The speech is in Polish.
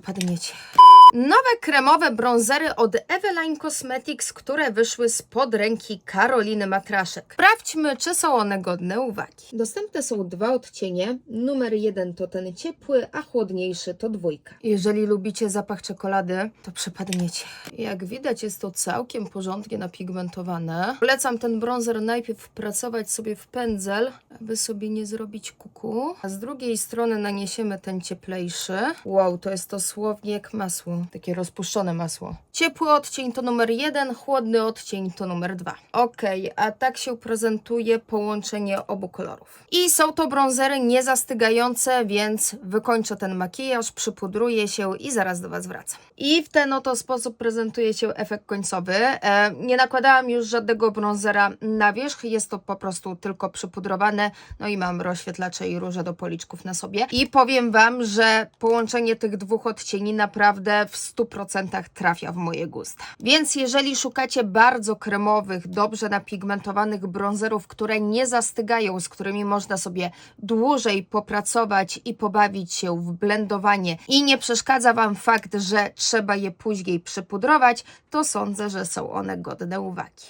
przepadniecie. Nowe kremowe bronzery od Eveline Cosmetics, które wyszły spod ręki Karoliny Matraszek. Sprawdźmy, czy są one godne uwagi. Dostępne są dwa odcienie. Numer jeden to ten ciepły, a chłodniejszy to dwójka. Jeżeli lubicie zapach czekolady, to przepadniecie. Jak widać, jest to całkiem porządnie napigmentowane. Polecam ten bronzer najpierw wpracować sobie w pędzel, aby sobie nie zrobić kuku. A z drugiej strony naniesiemy ten cieplejszy. Wow, to jest dosłownie jak masło. Takie rozpuszczone masło. Ciepły odcień to numer jeden, chłodny odcień to numer dwa. Okej, a tak się prezentuje połączenie obu kolorów. I są to bronzery niezastygające, więc wykończę ten makijaż, przypudruję się i zaraz do Was wracam. I w ten oto sposób prezentuje się efekt końcowy. E, nie nakładałam już żadnego bronzera na wierzch, jest to po prostu tylko przypudrowane, no i mam rozświetlacze i róże do policzków na sobie. I powiem Wam, że połączenie tych dwóch odcieni naprawdę w 100% trafia w moje gusta. Więc jeżeli szukacie bardzo kremowych, dobrze napigmentowanych bronzerów, które nie zastygają, z którymi można sobie dłużej popracować i pobawić się w blendowanie i nie przeszkadza Wam fakt, że trzeba je później przypudrować, to sądzę, że są one godne uwagi.